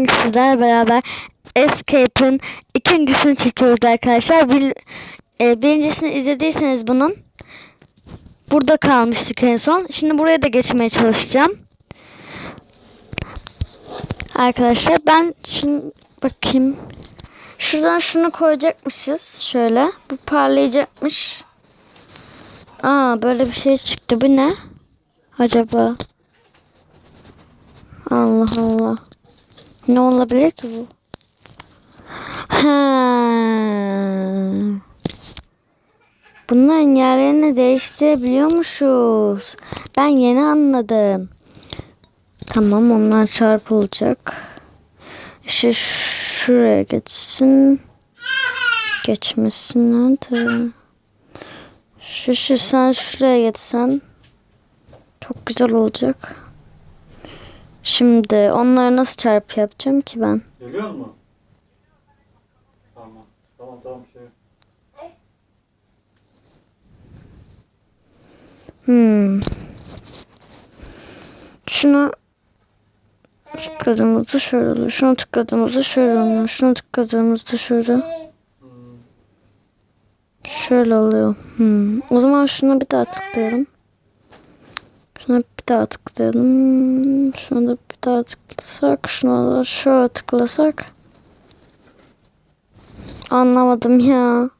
sizler beraber Escape'ın ikincisini çekiyoruz arkadaşlar. Bir, e, birincisini izlediyseniz bunun burada kalmıştık en son. Şimdi buraya da geçmeye çalışacağım. Arkadaşlar ben şimdi bakayım. Şuradan şunu koyacakmışız. Şöyle. Bu parlayacakmış. Aa böyle bir şey çıktı. Bu ne? Acaba? Allah Allah. Ne olabilir ki bu? Ha. Bunların yerlerini değiştirebiliyormuşuz. Ben yeni anladım. Tamam onlar çarpılacak. İşte şuraya geçsin. Geçmesin hadi. Şu, şu sen şuraya geçsen. Çok güzel olacak. Şimdi onları nasıl çarpı yapacağım ki ben? Geliyor mu? Tamam. Tamam tamam şey. Hmm. Şunu tıkladığımızda şöyle oluyor. Şunu tıkladığımızda şöyle oluyor. Şunu tıkladığımızda şöyle. Şöyle oluyor. Hmm. O zaman şuna bir daha tıklayalım. Şuna bir daha tıklayalım. Şuna da bir daha tıklasak. Şuna da şöyle tıklasak. Anlamadım ya.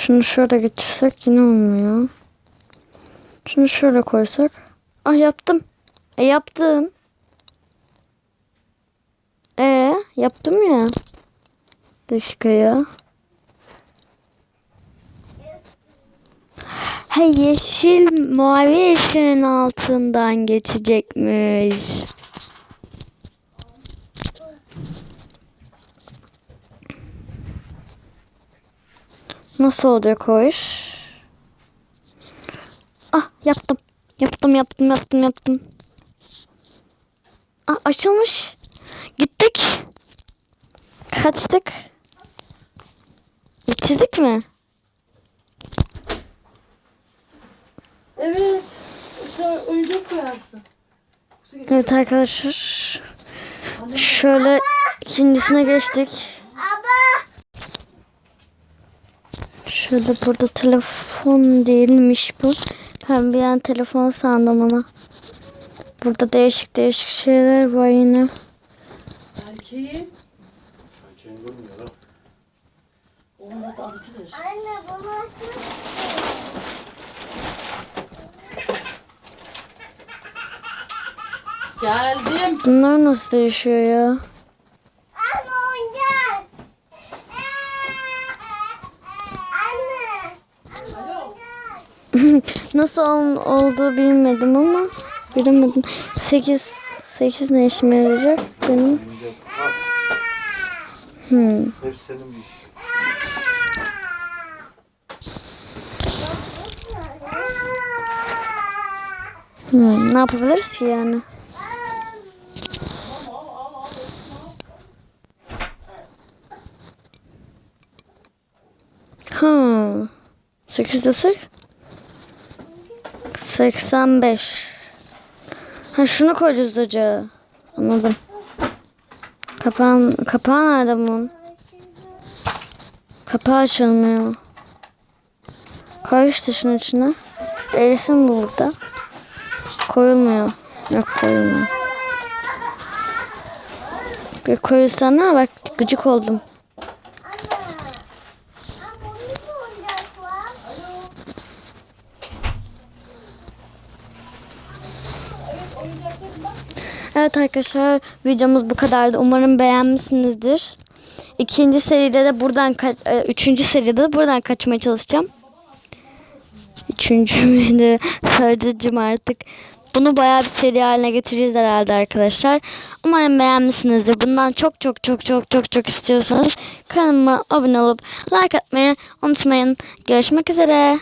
Şunu şöyle getirsek yine olmuyor. Şunu şöyle koysak. Ah yaptım. E yaptım. E yaptım ya. Dakika ya. Ha yeşil mavi yeşilin altından geçecekmiş. Nasıl olacak o iş? Ah yaptım. Yaptım yaptım yaptım yaptım. Ah açılmış. Gittik. Kaçtık. Bitirdik mi? Evet. Oyuncak koyarsın. Evet arkadaşlar. Şöyle ikincisine geçtik. Şöyle burada telefon değilmiş bu. Ben bir an telefon sandım ona. Burada değişik değişik şeyler var yine. Belki Erkeğin durmuyor lan. onun da adıcıdır. Anne bana Geldim. Bunlar nasıl değişiyor ya? Anne oyuncak. Anne. Nasıl ol- olduğu bilmedim ama bilemedim. 8 8 ne işime yarayacak benim? Hmm. Hmm. Ne yapabiliriz ki yani? Ha. 8 desek? 85. Ha şunu koyacağız hoca. Anladım. Kapağın, kapağı nerede bunun? Kapağı açılmıyor. İşte şunun içine. Erisin bu burada. Koyulmuyor. Yok koyulmuyor. Bir koyulsana bak gıcık oldum. Anne bunun da oyuncak var. Evet arkadaşlar videomuz bu kadardı. Umarım beğenmişsinizdir. İkinci seride de buradan e, üçüncü seride de buradan kaçmaya çalışacağım. Üçüncü müydü? Mü artık? Bunu bayağı bir seri haline getireceğiz herhalde arkadaşlar. Umarım beğenmişsinizdir. Bundan çok çok çok çok çok çok istiyorsanız kanalıma abone olup like atmayı unutmayın. Görüşmek üzere.